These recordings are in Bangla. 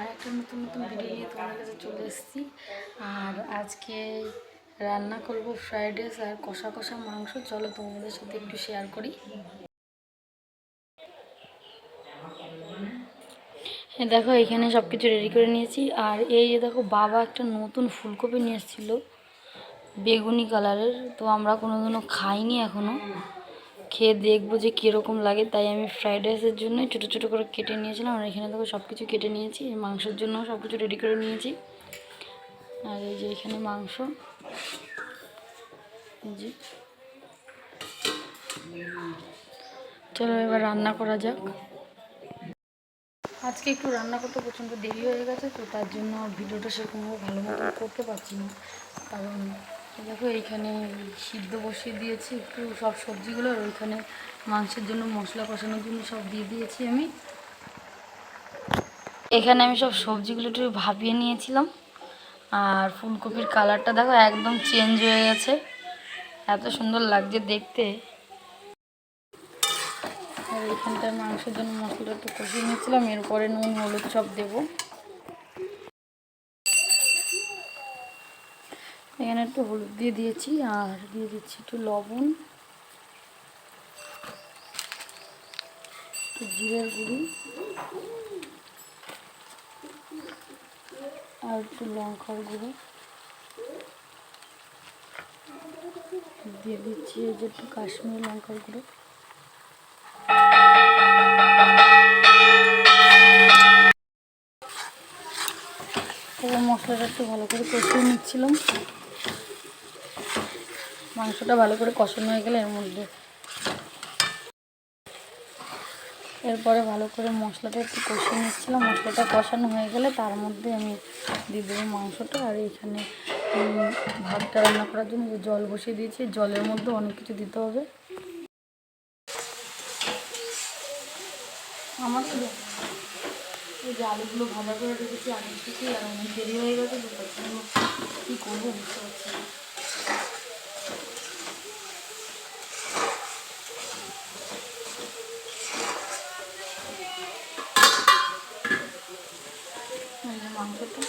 আর একটা নতুন নতুন ভিডিও নিয়ে কাছে চলে এসেছি। আর আজকে রান্না করব ফ্রাইড রাইস আর কষা কষা মাংস। চলো তোমাদের সাথে একটু শেয়ার করি। দেখো, এখানে সব কিছু রেডি করে নিয়েছি। আর এই যে দেখো, বাবা একটা নতুন ফুলকপি নিয়ে এসেছিল, বেগুনি কালারের তো আমরা কোনোদিনও খাইনি এখনও খেয়ে দেখব যে কীরকম লাগে। তাই আমি ফ্রাইড রাইসের জন্য ছোটো ছোটো করে কেটে নিয়েছিলাম। আর এখানে দেখো সব কিছু কেটে নিয়েছি। মাংসের জন্য সব কিছু রেডি করে নিয়েছি। আর এই যে এখানে মাংস। যে। চলো এবার রান্না করা যাক। আজকে একটু রান্না করতে প্রচণ্ড দেরি হয়ে গেছে, তো তার জন্য ভিডিওটা সেরকমভাবে ভালো মতো করতে পারছি না। কারণ দেখো, এইখানে সিদ্ধ বসিয়ে দিয়েছি। একটু সব সবজিগুলো ওইখানে মাংসের জন্য মশলা কষানোর জন্য সব দিয়ে দিয়েছি আমি। এখানে আমি সব সবজিগুলো একটু ভাপিয়ে নিয়েছিলাম। আর ফুলকপির কালারটা দেখো, একদম চেঞ্জ হয়ে গেছে। এত সুন্দর লাগছে দেখতে। আর এখানটায় মাংসের জন্য মশলাটা কষিয়ে নিয়েছিলাম। এরপরে নুন, হলুদ সব দেবো। এখানে একটু হলুদ দিয়ে দিয়েছি, আর দিয়ে দিচ্ছি একটু লবণ, একটু জিরের গুঁড়ি, আর একটু লঙ্কার গুঁড়ো। দিয়ে দিচ্ছি এই যে একটু কাশ্মীরি লঙ্কার গুঁড়ো। মশলাটা একটু ভালো করে কষিয়ে নিচ্ছিলাম। মাংসটা ভালো করে কষানো হয়ে গেলে এর মধ্যে এরপরে ভালো করে মশলাটা একটু কষিয়ে নিচ্ছিলাম। মশলাটা কষানো হয়ে গেলে তার মধ্যে আমি দিয়ে দেবো মাংসটা। আর এখানে ভাতটা রান্না করার জন্য যে জল বসিয়ে দিয়েছি, জলের মধ্যে অনেক কিছু দিতে হবে। আমার এই যে আলুগুলো ভাজা করে রেখেছি আগে থেকে আর অনেক দেরি হয়ে গেছে কী করব বুঝতে পারছি না এই যে মাংসটা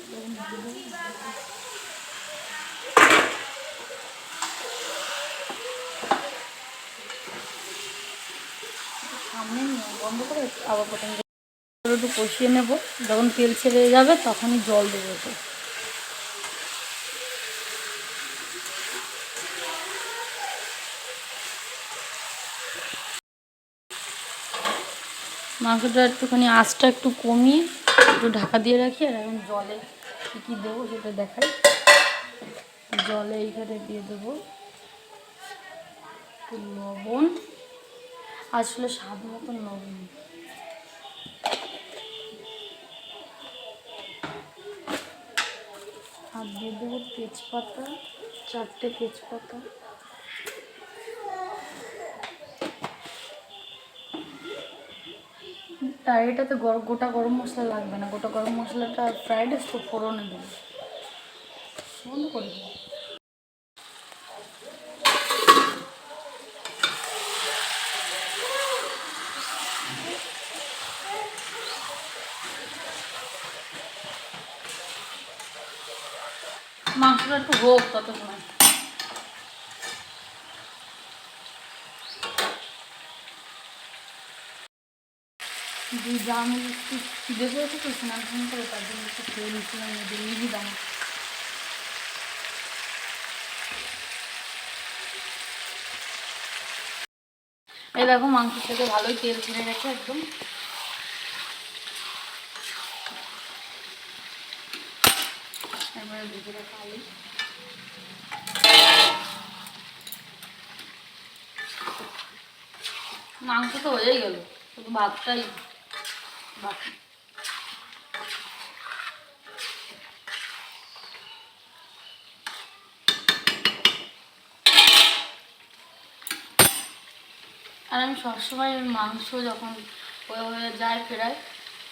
এবার দিয়ে দেবো। সামনে নিয়ে বন্ধ আবার প্রথম। একটু কষিয়ে নেব। যখন তেল ছেড়ে যাবে, তখনই জল দেবো। মাংসটা একটুখানি আঁচটা একটু কমিয়ে একটু ঢাকা দিয়ে রাখি, আর এখন জলে কী কী দেবো সেটা দেখাই। জলে এইখানে দিয়ে দেবো লবণ আসলে স্বাদ মতন লবণ। আর দেবো তেজপাতা, চারটে তেজপাতা। আর এটাতে গোটা গরম মশলা লাগবে না। গোটা গরম মশলাটা ফ্রাইড রাইস তো ফোড়নে দেবো। বন্ধ করে দেবো। হোক ততক্ষণ দুই দাম একটু খিদে পেয়েছে তো স্নান টান করে তার জন্য একটু খেয়ে নিচ্ছিলাম ওদের মিহি দাম এই দেখো মাংস থেকে ভালোই তেল ছেড়ে গেছে একদম। এবারে ভেজে রাখা আলু। মাংস তো হয়েই গেল। শুধু ভাতটাই। বাকি আর আমি সবসময় মাংস যখন হয়ে হয়ে যায় ফেরায়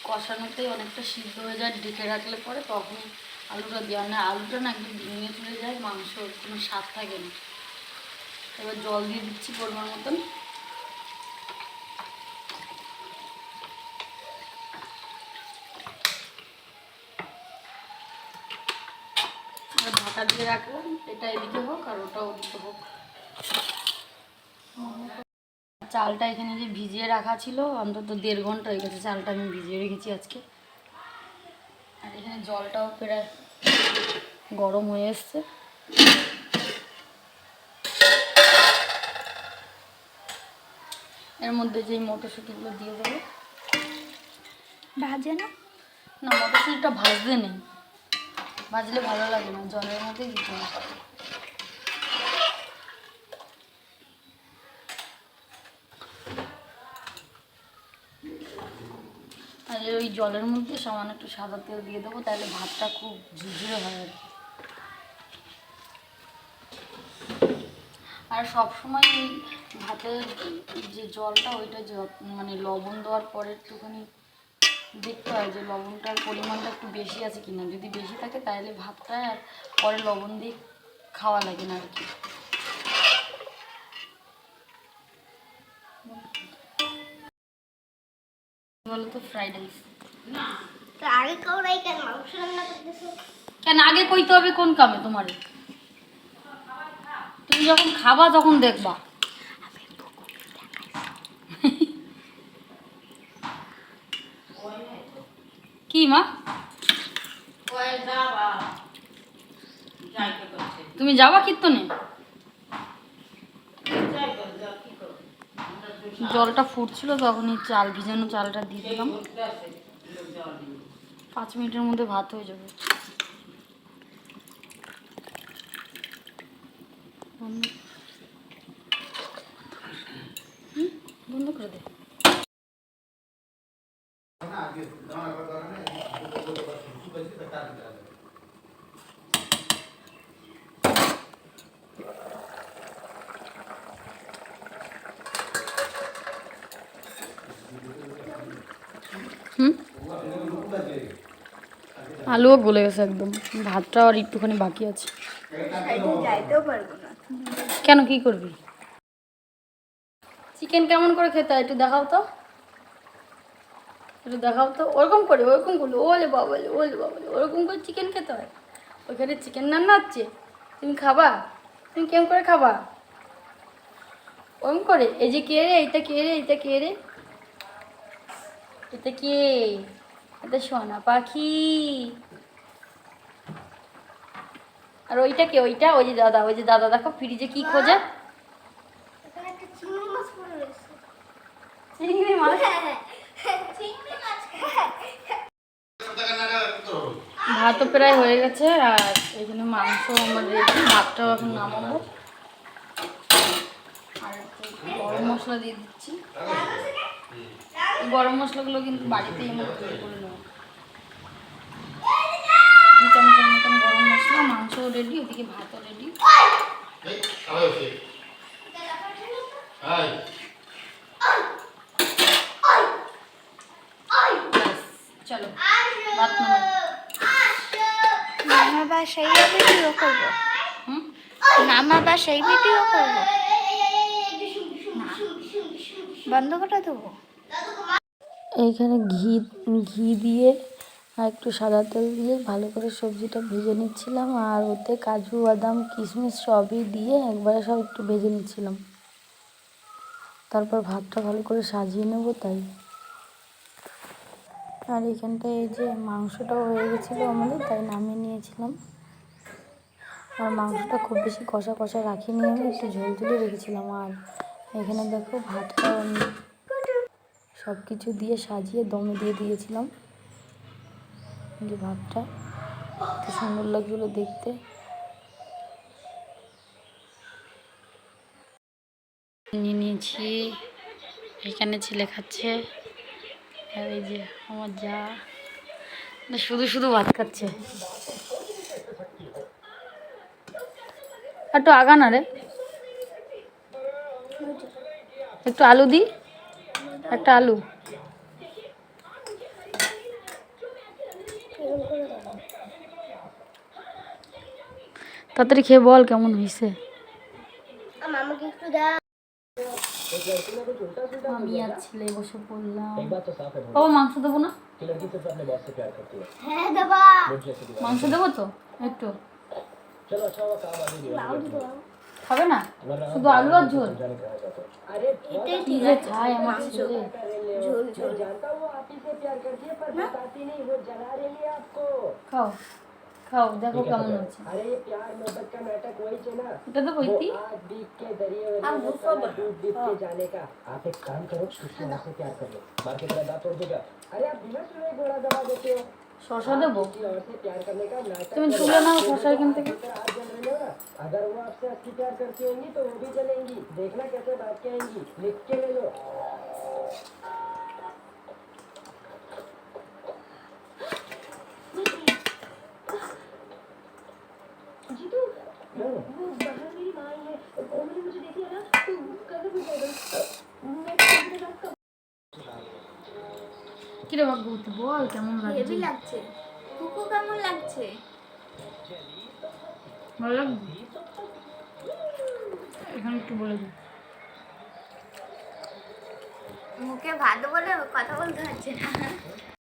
কষানোতেই অনেকটা সিদ্ধ হয়ে যায়, ঢেকে রাখলে পরে তখন আলুটা দেওয়া না আলুটা না একদম ভেঙে চলে যায়, মাংস কোনো স্বাদ থাকে না। এবার জল দিয়ে দিচ্ছি পরিমাণ মতন। সাজিয়ে রাখলাম এটা এদিকে হোক আর ওটা ওদিকে হোক। চালটা এখানে যে ভিজিয়ে রাখা ছিল অন্তত দেড় ঘণ্টা হয়ে গেছে চালটা আমি ভিজিয়ে রেখেছি আজকে। আর এখানে জলটাও প্রায় গরম হয়ে এসছে। এর মধ্যে যে মটরশুঁটিগুলো দিয়ে দেবো। ভাজে না? না মটরশুঁটিটা ভাজতে নেই। ভাজলে ভালো লাগে না, জলের মধ্যে দিতে হবে ওই জলের মধ্যে সামান্য একটু সাদা তেল দিয়ে দেবো, তাহলে ভাতটা খুব ঝুরঝুরে হয় আর কি। আর সবসময় ভাতের যে জলটা, ওইটা মানে লবণ দেওয়ার পরে একটুখানি দেখতে হয় যে লবণটার পরিমাণটা একটু বেশি আছে কিনা। যদি বেশি থাকে তাহলে ভাতটা আর পরে লবণ দিয়ে খাওয়া লাগে না আর কি। বলো তো ফ্রাইড রাইস আগে কেন? মাংস রান্না করতেছো? কেন আগে কইতে হবে কোন কামে তোমার? তুমি যখন খাবা তখন দেখবা। কি মা? তুমি যাবা কীর্তনে? জলটা ফুটছিল তখনই চাল ভিজানো চালটা দিয়ে দিলাম। পাঁচ মিনিটের মধ্যে ভাত হয়ে যাবে। বন্ধ করে দে। আলুও গলে গেছে একদম। ভাতটা আর একটুখানি বাকি আছে। কেন কি করবি? চিকেন কেমন করে খেতে হয় একটু দেখাও তো। একটু দেখাও তো ওরকম করে ওরকম করলে ওলে বাবলে ওলে বাবলে ওরকম করে চিকেন খেতে হয়। ওইখানে চিকেন রান্না হচ্ছে তুমি খাবা? তুমি কেমন করে খাবা? ওরকম করে এই যে কে রে এইটা কে রে এইটা কে রে? এটা কে? এটা সোনা পাখি। আর ওইটা কে ওইটা? ওই যে দাদা ওই যে দাদা দেখো ফ্রিজে কি খোঁজে? চিংড়ি মাছ পড়ে রয়েছে চিংড়ি মাছ চিংড়ি মাছ ভাতও প্রায় হয়ে গেছে, আর এখানে মাংস আমার রেডি ভাতটাও এখন নামাবো। আর গরম মশলা দিয়ে দিচ্ছি। গরম মশলাগুলো কিন্তু বাড়িতেই মতন গরম মশলা, মাংসও রেডি ওদিকে ভাতও রেডি চলো বাসায় ভিডিও করব। মামা বাসায় ভিডিও করব। বন্ধ করে দেবো। এইখানে ঘি ঘি দিয়ে আর একটু সাদা তেল দিয়ে ভালো করে সবজিটা ভেজে নিচ্ছিলাম আর ওতে কাজু বাদাম কিশমিশ সবই দিয়ে একবারে সব একটু ভেজে নিচ্ছিলাম। তারপর ভাতটা ভালো করে সাজিয়ে নেব তাই। আর এখানটায় এই যে মাংসটাও হয়ে গেছিল আমাদের, তাই নামিয়ে নিয়েছিলাম। আর মাংসটা খুব বেশি কষা কষা রাখিনি আমি, একটু ঝোল তুলে রেখেছিলাম। আর এখানে দেখো ভাতটা আমি সব কিছু দিয়ে সাজিয়ে দমে দিয়ে দিয়েছিলাম যে ভাতটা। কি সুন্দর লাগছিল দেখতে। নিয়ে নিয়েছি, এখানে ছেলে খাচ্ছে। আর এই যে আমার যা। না, শুধু শুধু ভাত খাচ্ছে। একটু আগা না রে। একটু আলু দিই একটা আলু। তাড়াতাড়ি খেয়ে বল কেমন হয়েছে আমি আর ছেলে বসে পড়লাম। বাবা মাংস দেবো না? হ্যাঁ দেবা। মাংস দেবো তো? একটু। খাবে না? শুধু আলু আর ঝোল? কি ঠিক যে আছে। খায় আমার ছেলে। ঝোল ঝোল। খাও। খাও দেখো কেমন আছে अरे ये प्यार मोहब्बत का नाटक वही है ना এটা তো বইতি वो आज बीत के दरिए में अब जाने गुस्सा का, बना। डूब डूब के जाने का आप एक काम करो उसको यहाँ से प्यार कर लो मार के तेरा दांत तोड़ देगा अरे आप बिना सुने घोड़ा दबा देते हो শশা দেবো किसी और से प्यार करने का नाटक তুমি करो। তুলে নাও শশা এখান থেকে फिर आज जल रहे हो ना अगर वो आपसे असली प्यार करती होंगी तो वो भी जलेंगी देखना कैसे बात के आएंगी लिख के ले लो কিরে ভাগ্যবতী বল কেমন লাগছে? হেভি লাগছে। কুকু কেমন লাগছে? ভালো লাগছে? এখানে একটু বলে দিই মুখে ভাত বলে কথা বলতে হচ্ছে না।